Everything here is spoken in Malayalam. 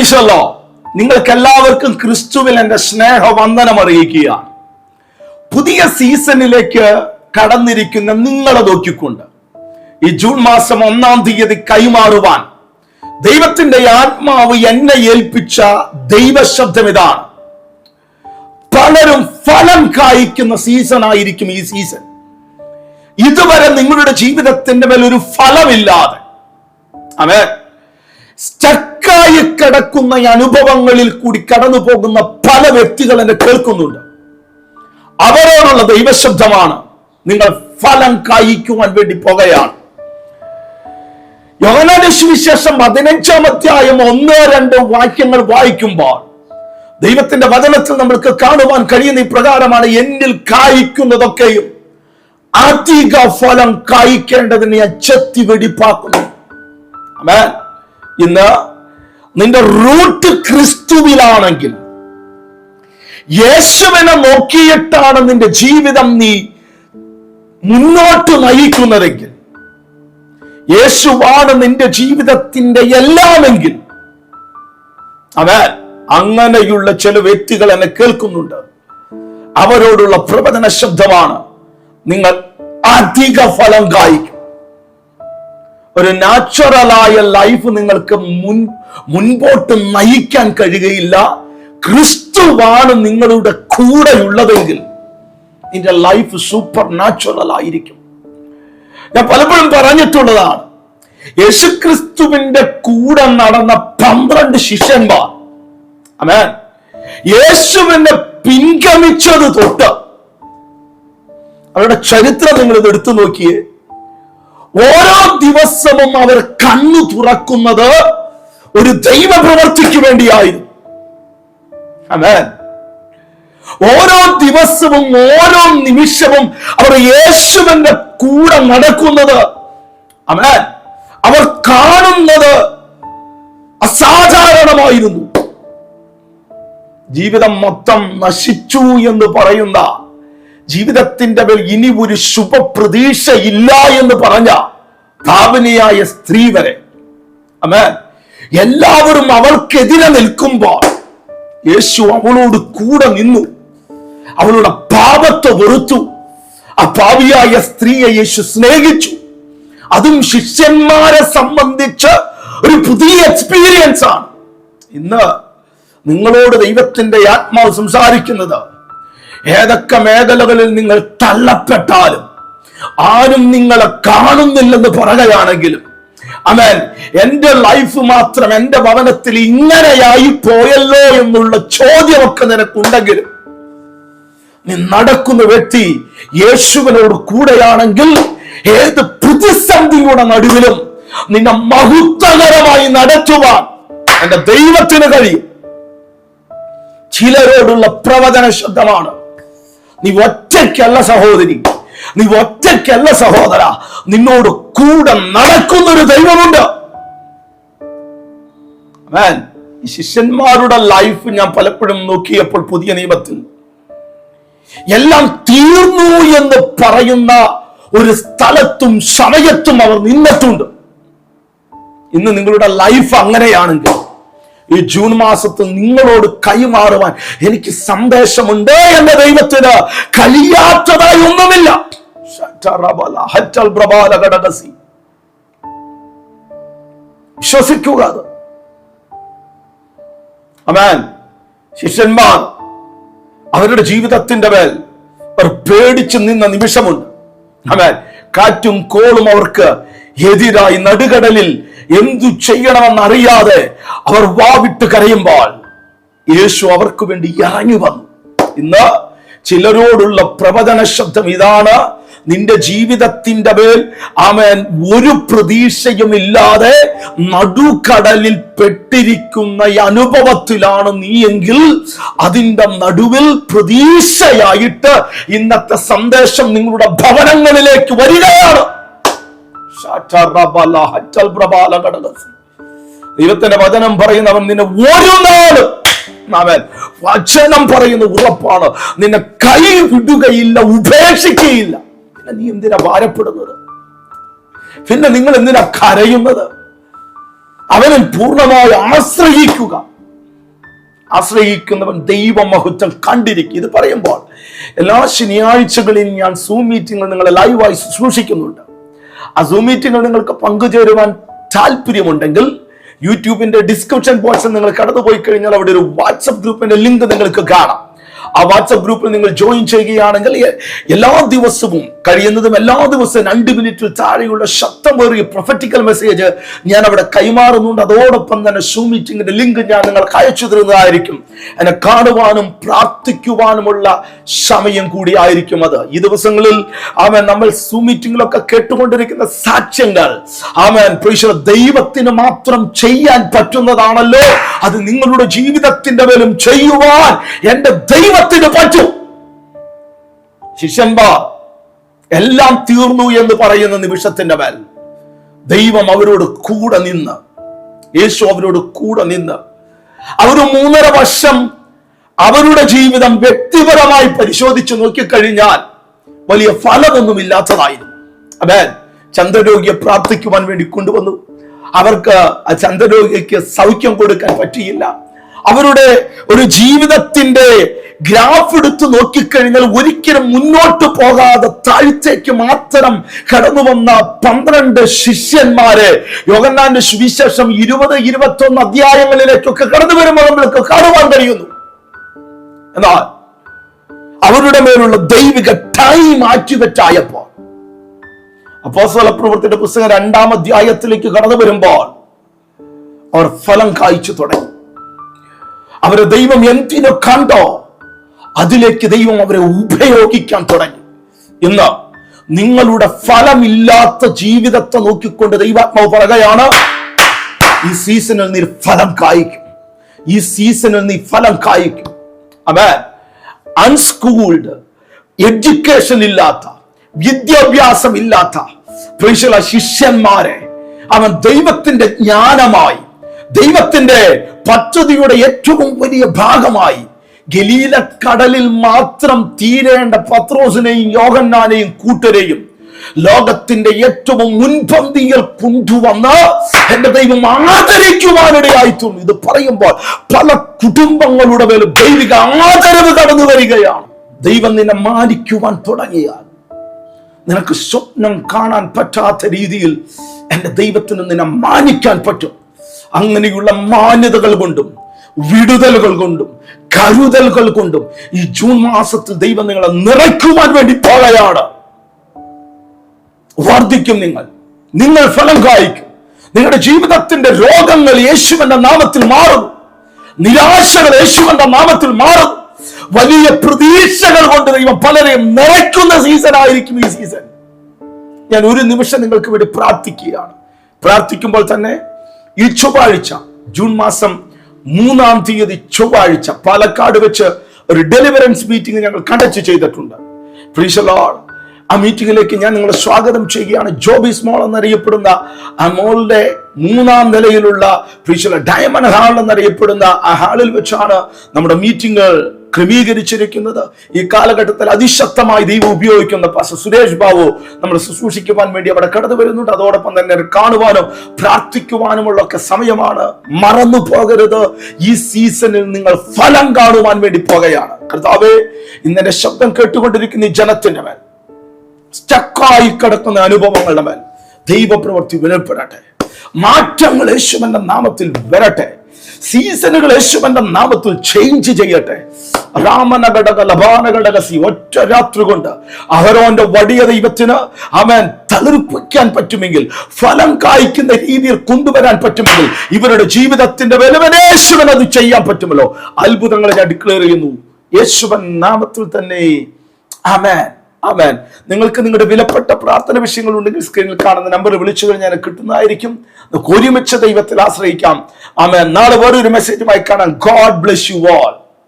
പ്രൈസല്ലോ നിങ്ങൾക്ക് എല്ലാവർക്കും ക്രിസ്തുവിൽ എന്റെ സ്നേഹവന്ദനം അറിയിക്കുക. പുതിയ സീസണിലേക്ക് കടന്നിരിക്കുന്ന നിങ്ങളെ നോക്കിക്കൊണ്ട്. ഈ ജൂൺ മാസം ഒന്നാം തീയതി കൈമാറുവാൻ ദൈവത്തിന്റെ ആത്മാവ് എന്നെ ഏൽപ്പിച്ച ദൈവശബ്ദം ഇതാണ്. പലരും ഫലം കായ്ക്കുന്ന സീസൺ ആയിരിക്കും ഈ സീസൺ. ഇതുവരെ നിങ്ങളുടെ ജീവിതത്തിന്റെ മേൽ ഒരു ഫലമില്ലാതെ. അവൻ സ്റ്റക്കായി കിടക്കുന്ന അനുഭവങ്ങളിൽ കൂടി കടന്നു പോകുന്ന പല വ്യക്തികൾ എന്നെ കേൾക്കുന്നുണ്ട്. അവരോടുള്ള ദൈവശബ്ദമാണ് നിങ്ങൾ ഫലം കായ്ക്കുവാൻ വേണ്ടി പോകുകയാണ്. യോഹനാന്റെ സുവിശേഷം പതിനഞ്ചാം അധ്യായം ഒന്ന് രണ്ട് വാക്യങ്ങൾ വായിക്കുമ്പോൾ ദൈവത്തിന്റെ വചനത്തിൽ നമ്മൾക്ക് കാണുവാൻ കഴിയുന്ന ഈ പ്രകാരമാണ് എന്നിൽ കായ്ക്കുന്നതൊക്കെയും അധിക ഫലം കായ്ക്കേണ്ടതിനെ ചെത്തി വെടിപ്പാക്കുന്നു. ഇന്ന് നിന്റെ റൂട്ട് ക്രിസ്തുവിലാണെങ്കിൽ യേശുവിനെ നോക്കിയിട്ടാണ് നിന്റെ ജീവിതം നീ മുന്നോട്ട് നയിക്കുന്നതെങ്കിൽ യേശുവാണ് നിന്റെ ജീവിതത്തിന്റെ എല്ലാമെങ്കിൽ അവൻ അങ്ങനെയുള്ള ചില വ്യക്തികൾ എന്നെ കേൾക്കുന്നുണ്ട്. അവരോടുള്ള പ്രവചന ശബ്ദമാണ് നിങ്ങൾ അധിക ഫലം കായ്ക്കും. ഒരു നാച്ചുറലായ ലൈഫ് നിങ്ങൾക്ക് മുൻ മുൻപോട്ട് നയിക്കാൻ കഴിയുകയില്ല. ക്രിസ്തുവാണ് നിങ്ങളുടെ കൂടെയുള്ളതെങ്കിൽ നിന്റെ ലൈഫ് സൂപ്പർ നാച്ചുറൽ ആയിരിക്കും. ഞാൻ പലപ്പോഴും പറഞ്ഞിട്ടുള്ളതാണ് യേശുക്രിസ്തുവിന്റെ കൂടെ നടന്ന പന്ത്രണ്ട് ശിഷ്യന്മാർ അമേ യേശുവിനെ പിൻഗമിച്ചത് തൊട്ട് അവരുടെ ചരിത്രം നിങ്ങൾ ഇത് എടുത്തു നോക്കിയേ ഓരോ ദിവസവും അവർ കണ്ണു തുറക്കുന്നത് ഒരു ദൈവ പ്രവർത്തിക്ക് വേണ്ടിയായിരുന്നു. അമേൻ ഓരോ ദിവസവും ഓരോ നിമിഷവും അവർ യേശുവിന്റെ കൂടെ നടക്കുന്നത്. അമേൻ അവർ കാണുന്നത് അസാധാരണമായിരുന്നു. ജീവിതം മൊത്തം നശിച്ചു എന്ന് പറയുന്ന ജീവിതത്തിന്റെ മേൽ ഇനി ഒരു ശുഭപ്രതീക്ഷ ഇല്ല എന്ന് പറഞ്ഞ താപനിയായ സ്ത്രീ വരെ. അമേ എല്ലാവരും അവൾക്കെതിരെ നിൽക്കുമ്പോൾ യേശു അവളോട് കൂടെ നിന്നു. അവളുടെ പാപത്തെ വെറുത്തു. ആ പാവിയായ സ്ത്രീയെ യേശു സ്നേഹിച്ചു. അതും ശിഷ്യന്മാരെ സംബന്ധിച്ച് ഒരു പുതിയ എക്സ്പീരിയൻസ് ആണ്. ഇന്ന് നിങ്ങളോട് ദൈവത്തിന്റെ ആത്മാവ് സംസാരിക്കുന്നത് ഏതൊക്കെ മേഖലകളിൽ നിങ്ങൾ തള്ളപ്പെട്ടാലും ആരും നിങ്ങളെ കാണുന്നില്ലെന്ന് പറയുകയാണെങ്കിലും അമേൻ എന്റെ ലൈഫ് മാത്രം എന്റെ ഭവനത്തിൽ ഇങ്ങനെയായി പോയല്ലോ എന്നുള്ള ചോദ്യമൊക്കെ നിനക്കുണ്ടെങ്കിലും നീ നടക്കുന്ന വ്യക്തി യേശുവിനോട് കൂടെയാണെങ്കിൽ ഏത് പ്രതിസന്ധിയുടെ നടുവിലും നിന്നെ മഹത്വകരമായി നടത്തുവാൻ എന്റെ ദൈവത്തിന് കഴിയും. ചിലരോടുള്ള പ്രവചന ശബ്ദമാണ് നീ ഒറ്റയ്ക്കല്ല സഹോദരി. നീ ഒറ്റയ്ക്കല്ല സഹോദര. നിന്നോട് കൂടെ നടക്കുന്ന ഒരു ദൈവമുണ്ട്. ഈ ശിഷ്യന്മാരുടെ ലൈഫ് ഞാൻ പലപ്പോഴും നോക്കിയപ്പോൾ പുതിയ നിയമത്തിൽ എല്ലാം തീർന്നു എന്ന് പറയുന്ന ഒരു സ്ഥലത്തും സമയത്തും അവർ നിന്നിട്ടുണ്ട്. ഇന്ന് നിങ്ങളുടെ ലൈഫ് അങ്ങനെയാണെങ്കിൽ ഈ ജൂൺ മാസത്തിൽ നിങ്ങളോട് കൈമാറുവാൻ എനിക്ക് സന്ദേശമുണ്ട് എന്ന ദൈവത്തിന് കഴിയാത്തതായി ഒന്നുമില്ല. വിശ്വസിക്കുക അത് അമേൻ ശിഷ്യന്മാർ അവരുടെ ജീവിതത്തിന്റെ മേൽ അവർ പേടിച്ചു നിന്ന നിമിഷമുണ്ട്. അമേൻ കാറ്റും കോളും അവർക്ക് എതിരായി നടുകടലിൽ എന്തു ചെയ്യണമെന്ന് അറിയാതെ അവർ വാവിട്ട് കരയുമ്പോൾ യേശു അവർക്ക് വേണ്ടി ഇറങ്ങി വന്നു. ഇന്ന് ചിലരോടുള്ള പ്രവചന ശബ്ദം ഇതാണ്. നിന്റെ ജീവിതത്തിന്റെ മേൽ അവൻ ഒരു പ്രതീക്ഷയും ഇല്ലാതെ നടുക്കടലിൽ പെട്ടിരിക്കുന്ന അനുഭവത്തിലാണ് നീ എങ്കിൽ അതിന്റെ നടുവിൽ പ്രതീക്ഷയായിട്ട് ഇന്നത്തെ സന്ദേശം നിങ്ങളുടെ ഭവനങ്ങളിലേക്ക് വരികയാണ്. ദൈവത്തിന്റെ വചനം പറയുന്നവൻ നിന്നെ ഒരു നാൾ വചനം പറയുന്ന ഉറപ്പാണ്. നിന്നെ കൈ വിടുകയില്ല ഉപേക്ഷിക്കുകയില്ല പിന്നെ നീ എന്തിനാ ഭാരപ്പെടുന്നത്? പിന്നെ നിങ്ങൾ എന്തിനാ കരയുന്നത്? അവനെ പൂർണമായി ആശ്രയിക്കുക. ആശ്രയിക്കുന്നവൻ ദൈവമഹത്വം കണ്ടിരിക്കും. ഇത് പറയുമ്പോൾ എല്ലാ ശനിയാഴ്ചകളിലും ഞാൻ സൂം മീറ്റിംഗുകൾ നിങ്ങളെ ലൈവായി ശുശ്രൂഷിക്കുന്നുണ്ട്. ആ സൂം മീറ്റിംഗിൽ നിങ്ങൾക്ക് പങ്കുചേരുവാൻ താല്പര്യമുണ്ടെങ്കിൽ യൂട്യൂബിന്റെ ഡിസ്ക്രിപ്ഷൻ ബോക്സിൽ നിങ്ങൾ കടന്നുപോയി കഴിഞ്ഞാൽ അവിടെ ഒരു വാട്സപ്പ് ഗ്രൂപ്പിന്റെ ലിങ്ക് നിങ്ങൾക്ക് കാണാം. ആ വാട്സപ്പ് ഗ്രൂപ്പിൽ നിങ്ങൾ ജോയിൻ ചെയ്യുകയാണെങ്കിൽ എല്ലാ ദിവസവും കഴിയുന്നതും എല്ലാ ദിവസവും രണ്ട് മിനിറ്റിൽ താഴെയുള്ള ശബ്ദമേറിയ പ്രൊഫറ്റിക്കൽ മെസ്സേജ് ഞാൻ അവിടെ കൈമാറുന്നുണ്ട്. അതോടൊപ്പം തന്നെ സൂ മീറ്റിംഗിന്റെ ലിങ്ക് ഞാൻ നിങ്ങൾക്ക് അയച്ചു തരുന്നതായിരിക്കും. എന്നെ കാണുവാനും പ്രാർത്ഥിക്കുവാനുമുള്ള സമയം കൂടി ആയിരിക്കും അത്. ഈ ദിവസങ്ങളിൽ ആമൻ നമ്മൾ സൂ മീറ്റിംഗിലൊക്കെ കേട്ടുകൊണ്ടിരിക്കുന്ന സാക്ഷ്യങ്ങൾ ആമൻ പ്രീശ്വര ദൈവത്തിന് മാത്രം ചെയ്യാൻ പറ്റുന്നതാണല്ലോ. അത് നിങ്ങളുടെ ജീവിതത്തിന്റെ മേലും ചെയ്യുവാൻ എന്റെ ദൈവത്തിന് പറ്റും. ശിഷ്യന്മാർ എല്ലാം തീർന്നു എന്ന് പറയുന്ന നിമിഷത്തിന്റെ മേൽ ദൈവം അവരോട് കൂടെ നിന്ന് യേശു അവരോട് കൂടെ നിന്ന് അവർ മൂന്നര വർഷം അവരുടെ ജീവിതം വ്യക്തിപരമായി പരിശോധിച്ചു നോക്കിക്കഴിഞ്ഞാൽ വലിയ ഫലമൊന്നുമില്ലാത്തതായിരുന്നു. അതെ ചന്ദ്രരോഗിയെ പ്രാർത്ഥിക്കുവാൻ വേണ്ടി കൊണ്ടുവന്നു. അവർക്ക് ആ ചന്ദ്രരോഗിക്ക് സൗഖ്യം കൊടുക്കാൻ പറ്റിയില്ല. അവരുടെ ഒരു ജീവിതത്തിന്റെ ഗ്രാഫ് എടുത്ത് നോക്കിക്കഴിഞ്ഞാൽ ഒരിക്കലും മുന്നോട്ട് പോകാതെ താഴ്ചയ്ക്ക് മാത്രം കടന്നു വന്ന പന്ത്രണ്ട് ശിഷ്യന്മാരെ യോഗന്നാന്റെ സുവിശേഷം ഇരുപത് ഇരുപത്തി ഒന്ന് അധ്യായങ്ങളിലേക്കൊക്കെ കടന്നു വരുമ്പോൾ നമ്മൾക്ക് കാണുവാൻ കഴിയുന്നു. എന്നാൽ അവരുടെ മേലുള്ള ദൈവിക ടൈം മാറ്റിവെച്ചായപ്പോൾ അപ്പോസ്തല പ്രവൃത്തിയുടെ പുസ്തകം രണ്ടാം അധ്യായത്തിലേക്ക് കടന്നു വരുമ്പോൾ അവർ ഫലം കായ്ച്ചു തുടങ്ങി. അവരെ ദൈവം എന്തിനു കണ്ടോ അതിലേക്ക് ദൈവം അവരെ ഉപയോഗിക്കാൻ തുടങ്ങി. ഇന്ന് നിങ്ങളുടെ ഫലമില്ലാത്ത ജീവിതത്തെ നോക്കിക്കൊണ്ട് ദൈവാത്മാവ് പറയുകയാണ് ഈ സീസണിൽ നീ ഫലം കായ്ക്കും. ഈ സീസണിൽ നീ ഫലം കായ്ക്കും. അവൻ അൺസ്കൂൾഡ് എഡ്യൂക്കേഷൻ ഇല്ലാത്ത വിദ്യാഭ്യാസം ഇല്ലാത്ത ശിഷ്യന്മാരെ അവൻ ദൈവത്തിന്റെ ജ്ഞാനമായി ദൈവത്തിന്റെ പദ്ധതിയുടെ ഏറ്റവും വലിയ ഭാഗമായി ഗലീല കടലിൽ മാത്രം തീരേണ്ട പത്രോസിനെയും യോഗന്നാനെയും കൂട്ടരെയും ലോകത്തിന്റെ ഏറ്റവും മുൻപന്തിയിൽ കൊണ്ടുവന്ന് എന്റെ ദൈവം ആദരിക്കുവാനിടയായിട്ടുണ്ട് ഇത് പറയുമ്പോൾ പല കുടുംബങ്ങളുടെ മേൽ ദൈവിക ആദരവ് കടന്നു വരികയാണ്. ദൈവം നിന്നെ മാനിക്കുവാൻ തുടങ്ങിയാൽ നിനക്ക് സ്വപ്നം കാണാൻ പറ്റാത്ത രീതിയിൽ എന്റെ ദൈവത്തിന് നിന്നെ മാനിക്കാൻ പറ്റും. അങ്ങനെയുള്ള മാന്യതകൾ കൊണ്ടും വിടുതലുകൾ കൊണ്ടും കരുതലുകൾ കൊണ്ടും ഈ ജൂൺ മാസത്തിൽ ദൈവം നിങ്ങളെ നിറയ്ക്കുവാൻ വേണ്ടി പോളയാണ് വർദ്ധിക്കും നിങ്ങൾ. നിങ്ങൾ ഫലം കായ്ക്കും. നിങ്ങളുടെ ജീവിതത്തിന്റെ രോഗങ്ങൾ യേശുവിന്റെ നാമത്തിൽ മാറും. നിരാശകൾ യേശുവിന്റെ നാമത്തിൽ മാറും. വലിയ പ്രതീക്ഷകൾ കൊണ്ട് ദൈവം പലരെയും നിറയ്ക്കുന്ന സീസൺ ആയിരിക്കും ഈ സീസൺ ഞാൻ ഒരു നിമിഷം നിങ്ങൾക്ക് വേണ്ടി പ്രാർത്ഥിക്കുകയാണ്. പ്രാർത്ഥിക്കുമ്പോൾ തന്നെ ഈ ചൊവ്വാഴ്ച ജൂൺ മാസം മൂന്നാം തീയതി ചൊവ്വാഴ്ച പാലക്കാട് വെച്ച് ഒരു ഡെലിവറൻസ് മീറ്റിംഗ് ഞങ്ങൾ കണ്ടക്ട് ചെയ്തിട്ടുണ്ട് Lord. ആ മീറ്റിംഗിലേക്ക് ഞാൻ നിങ്ങളെ സ്വാഗതം ചെയ്യുകയാണ് ജോബി സ്മോൾ എന്നറിയപ്പെടുന്ന ആ മോളുടെ മൂന്നാം നിലയിലുള്ള ഡയമണ്ട് ഹാൾ എന്നറിയപ്പെടുന്ന ആ ഹാളിൽ വെച്ചാണ് നമ്മുടെ മീറ്റിംഗുകൾ ക്രമീകരിച്ചിരിക്കുന്നത്. ഈ കാലഘട്ടത്തിൽ അതിശക്തമായി ദൈവം ഉപയോഗിക്കുന്ന സുരേഷ് ബാബു നമ്മൾ ശുശ്രൂഷിക്കുവാൻ വേണ്ടി അവിടെ കടന്നു വരുന്നുണ്ട്. അതോടൊപ്പം തന്നെ കാണുവാനും പ്രാർത്ഥിക്കുവാനുമുള്ള ഒക്കെ സമയമാണ്. മറന്നു പോകരുത്. ഈ സീസണിൽ നിങ്ങൾ ഫലം കാണുവാൻ വേണ്ടി പോകുകയാണ്. കർത്താവേ ഇന്നെ ശബ്ദം കേട്ടുകൊണ്ടിരിക്കുന്ന ഈ ജനത്തിന്റെ മേൽ സ്റ്റക്കായി കിടക്കുന്ന അനുഭവങ്ങളുടെ മേൽ ദൈവപ്രവൃത്തി വിലപ്പെടട്ടെ മാറ്റങ്ങൾ യേശുവന്റെ നാമത്തിൽ വരട്ടെ. സീസണുകൾ യേശുവന്റെ നാമത്തിൽ ചേഞ്ച് ചെയ്യട്ടെ. രാമനഘടക ലഭാനഘടകസി ഒറ്റ രാത്രി കൊണ്ട് അഹരോന്റെ വടിയ ദൈവത്തിന് അവൻ തളിർപ്പിക്കാൻ പറ്റുമെങ്കിൽ ഫലം കായ്ക്കുന്ന രീതിയിൽ കൊണ്ടുവരാൻ പറ്റുമെങ്കിൽ ഇവരുടെ ജീവിതത്തിന്റെ വലുവനേശുവൻ അത് ചെയ്യാൻ പറ്റുമല്ലോ. അത്ഭുതങ്ങളെ ഞാൻ ഡിക്ലെയർ ചെയ്യുന്നു. യേശുവൻ നാമത്തിൽ തന്നെ. ആമേൻ. ആമേൻ. നിങ്ങൾക്ക് നിങ്ങളുടെ വിലപ്പെട്ട പ്രാർത്ഥന വിഷയങ്ങൾ ഉണ്ടെങ്കിൽ സ്ക്രീനിൽ കാണുന്ന നമ്പർ വിളിച്ചു കഴിഞ്ഞാൽ കിട്ടുന്നതായിരിക്കും. ഒരുമിച്ച് ദൈവത്തിൽ ആശ്രയിക്കാം. ആമേൻ. നാളെ വേറൊരു മെസ്സേജുമായി കാണാം. God bless you all